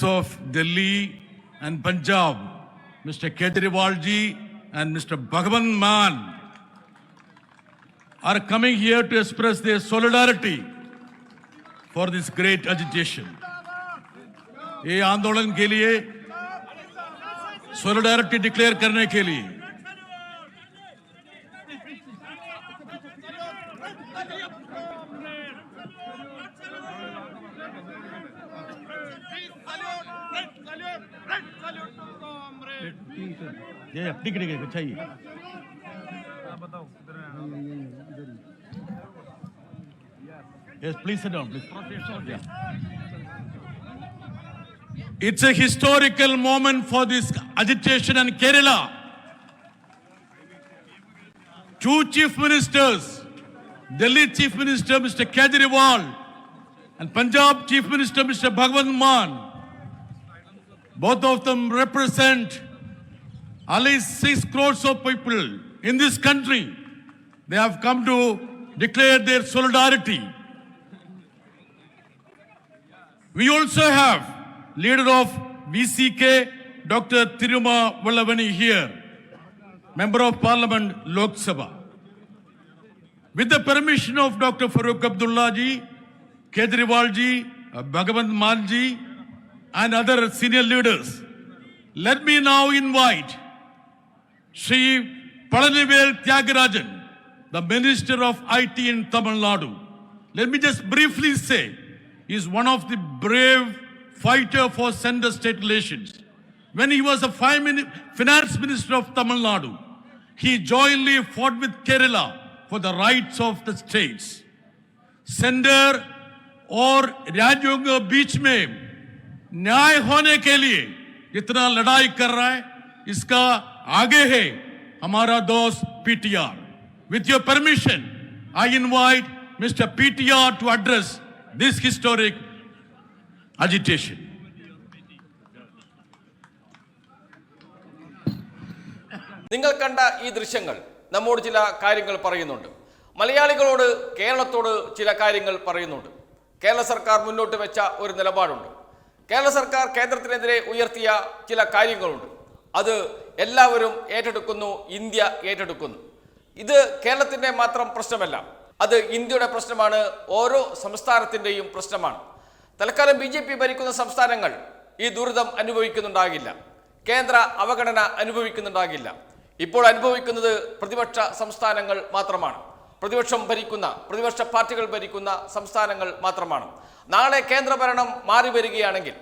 leaders of Delhi and Punjab, Mr. Kejriwal ji and Mr. Bhagavan Man, are coming here to express their solidarity for this great agitation. ये आंदोलन के लिए solidarity declare करने के लिए ये टिक टिक चाहिए Yes, please sit down, please. Yeah. It's a historical moment for this agitation in Kerala. Two chief ministers, Delhi Chief Minister Mr. Kejriwal and Punjab Chief Minister Mr. Bhagwant Mann, both of them represent at least six crores of people in this country. They have come to declare their solidarity. We also have leader of VCK, Dr. Tiruma Vallavani here, member of parliament, Lok Sabha. With the permission of Dr. Farooq Abdullah ji, Kedriwalji, ji, uh, Bhagavant and other senior leaders. Let me now invite Sri Palanivel Tyagarajan, the Minister of IT in Tamil Nadu. Let me just briefly say, is one of the brave fighter for center state relations. When he was a finance minister of Tamil Nadu, he jointly fought with Kerala for the rights of the states. Sender और राज्यों के बीच में न्याय होने के लिए जितना लड़ाई कर रहा है इसका आगे है हमारा दोस्त PTR with your permission I invite mister PTR to address this historic agitation നിങ്ങൾ കണ്ട ഈ ദൃശ്യങ്ങൾ നമ്മോട് ചില കാര്യങ്ങൾ പറയുന്നുണ്ട് മലയാളികളോട് കേരളത്തോട് ചില കാര്യങ്ങൾ പറയുന്നുണ്ട് കേരള സർക്കാർ മുന്നോട്ട് വെച്ച ഒരു നിലപാടുണ്ട്. കേരള സർക്കാർ കേന്ദ്രത്തിനെതിരെ ഉയർത്തിയ ചില കാര്യങ്ങളുണ്ട്. അത് എല്ലാവരും ഏറ്റെടുക്കുന്നു ഇന്ത്യ ഏറ്റെടുക്കുന്നു. ഇത് കേരളത്തിന്റെ മാത്രം പ്രശ്നമല്ല. അത് ഇന്ത്യയുടെ പ്രശ്നമാണ് ഓരോ സംസ്ഥാനത്തിന്റെയും പ്രശ്നമാണ്. തൽക്കാലം ബി ജെ പി ഭരിക്കുന്ന സംസ്ഥാനങ്ങൾ ഈ ദുരിതം അനുഭവിക്കുന്നുണ്ടാകില്ല. കേന്ദ്ര അവഗണന അനുഭവിക്കുന്നുണ്ടാകില്ല. ഇപ്പോൾ അനുഭവിക്കുന്നത് പ്രതിപക്ഷ സംസ്ഥാനങ്ങൾ മാത്രമാണ്. പ്രതിപക്ഷം ഭരിക്കുന്ന പ്രതിപക്ഷ പാർട്ടികൾ ഭരിക്കുന്ന സംസ്ഥാനങ്ങൾ മാത്രമാണ്. നാളെ കേന്ദ്രഭരണം മാറി വരികയാണെങ്കിൽ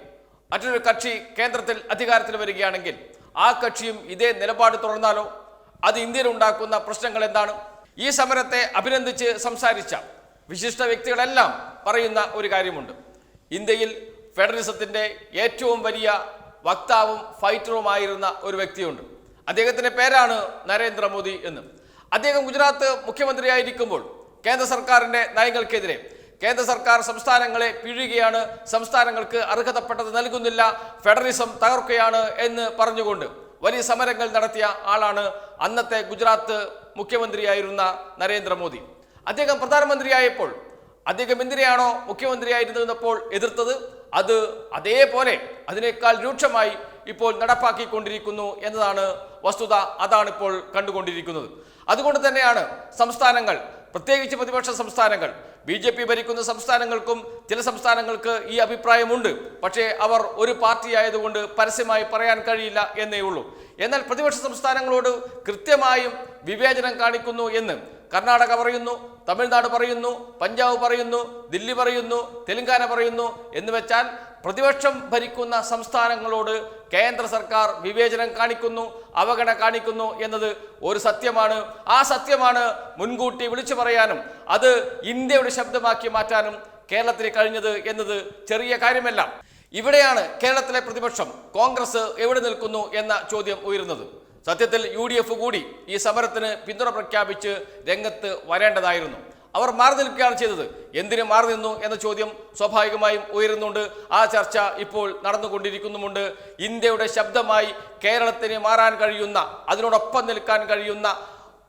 മറ്റൊരു കക്ഷി കേന്ദ്രത്തിൽ അധികാരത്തിൽ വരികയാണെങ്കിൽ ആ കക്ഷിയും ഇതേ നിലപാട് തുടർന്നാലോ? അത് ഇന്ത്യയിൽ ഉണ്ടാക്കുന്ന പ്രശ്നങ്ങൾ എന്താണ്? ഈ സമരത്തെ അഭിനന്ദിച്ച് സംസാരിച്ച വിശിഷ്ട വ്യക്തികളെല്ലാം പറയുന്ന ഒരു കാര്യമുണ്ട്. ഇന്ത്യയിൽ ഫെഡറലിസത്തിന്റെ ഏറ്റവും വലിയ വക്താവും ഫൈറ്ററുമായിരുന്ന ഒരു വ്യക്തിയുണ്ട്. അദ്ദേഹത്തിന്റെ പേരാണ് നരേന്ദ്രമോദി എന്ന്. അദ്ദേഹം ഗുജറാത്ത് മുഖ്യമന്ത്രിയായിരിക്കുമ്പോൾ കേന്ദ്ര സർക്കാരിന്റെ നയങ്ങൾക്കെതിരെ കേന്ദ്ര സർക്കാർ സംസ്ഥാനങ്ങളെ പിഴുകയാണ് സംസ്ഥാനങ്ങൾക്ക് അർഹതപ്പെട്ടത് നൽകുന്നില്ല ഫെഡറലിസം തകർക്കുകയാണ് എന്ന് പറഞ്ഞുകൊണ്ട് വലിയ സമരങ്ങൾ നടത്തിയ ആളാണ് അന്നത്തെ ഗുജറാത്ത് മുഖ്യമന്ത്രിയായിരുന്ന നരേന്ദ്രമോദി. അദ്ദേഹം പ്രധാനമന്ത്രിയായപ്പോൾ അദ്ദേഹം എന്തിനെയാണോ മുഖ്യമന്ത്രിയായിരുന്നപ്പോൾ എതിർത്തത്? അത് അതേപോലെ അതിനേക്കാൾ രൂക്ഷമായി ഇപ്പോൾ നടപ്പാക്കിക്കൊണ്ടിരിക്കുന്നു എന്നതാണ് വസ്തുത. അതാണിപ്പോൾ കണ്ടുകൊണ്ടിരിക്കുന്നത്. അതുകൊണ്ട് തന്നെയാണ് സംസ്ഥാനങ്ങൾ പ്രത്യേകിച്ച് പ്രതിപക്ഷ സംസ്ഥാനങ്ങൾ ബി ജെ പി ഭരിക്കുന്ന സംസ്ഥാനങ്ങൾക്കും ചില സംസ്ഥാനങ്ങൾക്ക് ഈ അഭിപ്രായമുണ്ട്. പക്ഷേ അവർ ഒരു പാർട്ടി ആയതുകൊണ്ട് പരസ്യമായി പറയാൻ കഴിയില്ല എന്നേ ഉള്ളൂ. എന്നാൽ പ്രതിപക്ഷ സംസ്ഥാനങ്ങളോട് കൃത്യമായും വിവേചനം കാണിക്കുന്നു എന്ന് കർണാടക പറയുന്നു തമിഴ്നാട് പറയുന്നു പഞ്ചാബ് പറയുന്നു ദില്ലി പറയുന്നു തെലങ്കാന പറയുന്നു എന്ന് വെച്ചാൽ പ്രതിപക്ഷം ഭരിക്കുന്ന സംസ്ഥാനങ്ങളോട് കേന്ദ്ര സർക്കാർ വിവേചനം കാണിക്കുന്നു അവഗണന കാണിക്കുന്നു എന്നത് ഒരു സത്യമാണ്. ആ സത്യമാണ് മുൻകൂട്ടി വിളിച്ചു പറയാനും അത് ഇന്ത്യയുടെ ശബ്ദമാക്കി മാറ്റാനും കേരളത്തിന് കഴിഞ്ഞത് എന്നത് ചെറിയ കാര്യമല്ല. ഇവിടെയാണ് കേരളത്തിലെ പ്രതിപക്ഷം കോൺഗ്രസ് എവിടെ നിൽക്കുന്നു എന്ന ചോദ്യം ഉയരുന്നത്. സത്യത്തിൽ യു കൂടി ഈ സമരത്തിന് പിന്തുണ പ്രഖ്യാപിച്ച് രംഗത്ത് വരേണ്ടതായിരുന്നു. അവർ മാറി നിൽക്കുകയാണ് ചെയ്തത്. എന്തിനു മാറി നിന്നു എന്ന ചോദ്യം സ്വാഭാവികമായും ഉയരുന്നുണ്ട്. ആ ചർച്ച ഇപ്പോൾ നടന്നുകൊണ്ടിരിക്കുന്നുമുണ്ട്. ഇന്ത്യയുടെ ശബ്ദമായി കേരളത്തിന് മാറാൻ കഴിയുന്ന അതിനോടൊപ്പം നിൽക്കാൻ കഴിയുന്ന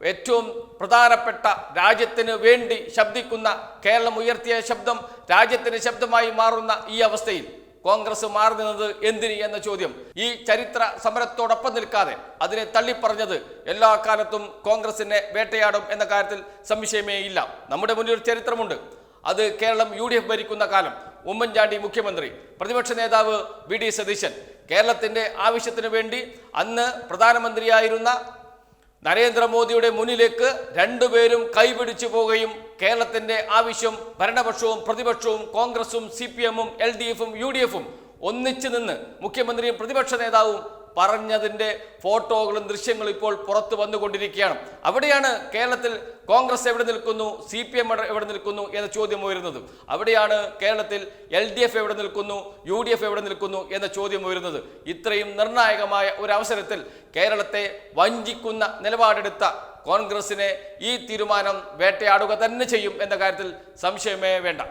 ഏറ്റവും പ്രധാനപ്പെട്ട രാജ്യത്തിന് വേണ്ടി ശബ്ദിക്കുന്ന കേരളം ഉയർത്തിയ ശബ്ദം രാജ്യത്തിന് ശബ്ദമായി മാറുന്ന ഈ അവസ്ഥയിൽ കോൺഗ്രസ് മാറി നിന്നത് എന്തിന് എന്ന ചോദ്യം. ഈ ചരിത്ര സമരത്തോടൊപ്പം നിൽക്കാതെ അതിനെ തള്ളിപ്പറഞ്ഞത് എല്ലാ കാലത്തും കോൺഗ്രസിനെ വേട്ടയാടും എന്ന കാര്യത്തിൽ സംശയമേ ഇല്ല. നമ്മുടെ മുന്നിൽ ഒരു ചരിത്രമുണ്ട്. അത് കേരളം യു ഡി എഫ് ഭരിക്കുന്ന കാലം ഉമ്മൻചാണ്ടി മുഖ്യമന്ത്രി പ്രതിപക്ഷ നേതാവ് വി ഡി സതീശൻ. കേരളത്തിന്റെ ആവശ്യത്തിന് വേണ്ടി അന്ന് പ്രധാനമന്ത്രിയായിരുന്ന നരേന്ദ്രമോദിയുടെ മുന്നിലേക്ക് രണ്ടുപേരും കൈപിടിച്ചു പോവുകയും കേരളത്തിന്റെ ആവശ്യം ഭരണപക്ഷവും പ്രതിപക്ഷവും കോൺഗ്രസും സി പി എമ്മും എൽ ഡി എഫും യു ഡി എഫും ഒന്നിച്ചു നിന്ന് മുഖ്യമന്ത്രിയും പ്രതിപക്ഷ നേതാവും പറഞ്ഞതിന്റെ ഫോട്ടോകളും ദൃശ്യങ്ങളും ഇപ്പോൾ പുറത്തു വന്നുകൊണ്ടിരിക്കുകയാണ്. അവിടെയാണ് കേരളത്തിൽ കോൺഗ്രസ് എവിടെ നിൽക്കുന്നു സി പി എം എവിടെ നിൽക്കുന്നു എന്ന ചോദ്യം ഉയരുന്നത്. അവിടെയാണ് കേരളത്തിൽ എൽ ഡി എഫ് എവിടെ നിൽക്കുന്നു യു ഡി എഫ് എവിടെ നിൽക്കുന്നു എന്ന ചോദ്യം ഉയരുന്നത്. ഇത്രയും നിർണായകമായ ഒരു അവസരത്തിൽ കേരളത്തെ വഞ്ചിക്കുന്ന നിലപാടെടുത്ത കോൺഗ്രസിനെ ഈ തീരുമാനം വേട്ടയാടുക തന്നെ ചെയ്യും എന്ന കാര്യത്തിൽ സംശയമേ വേണ്ട.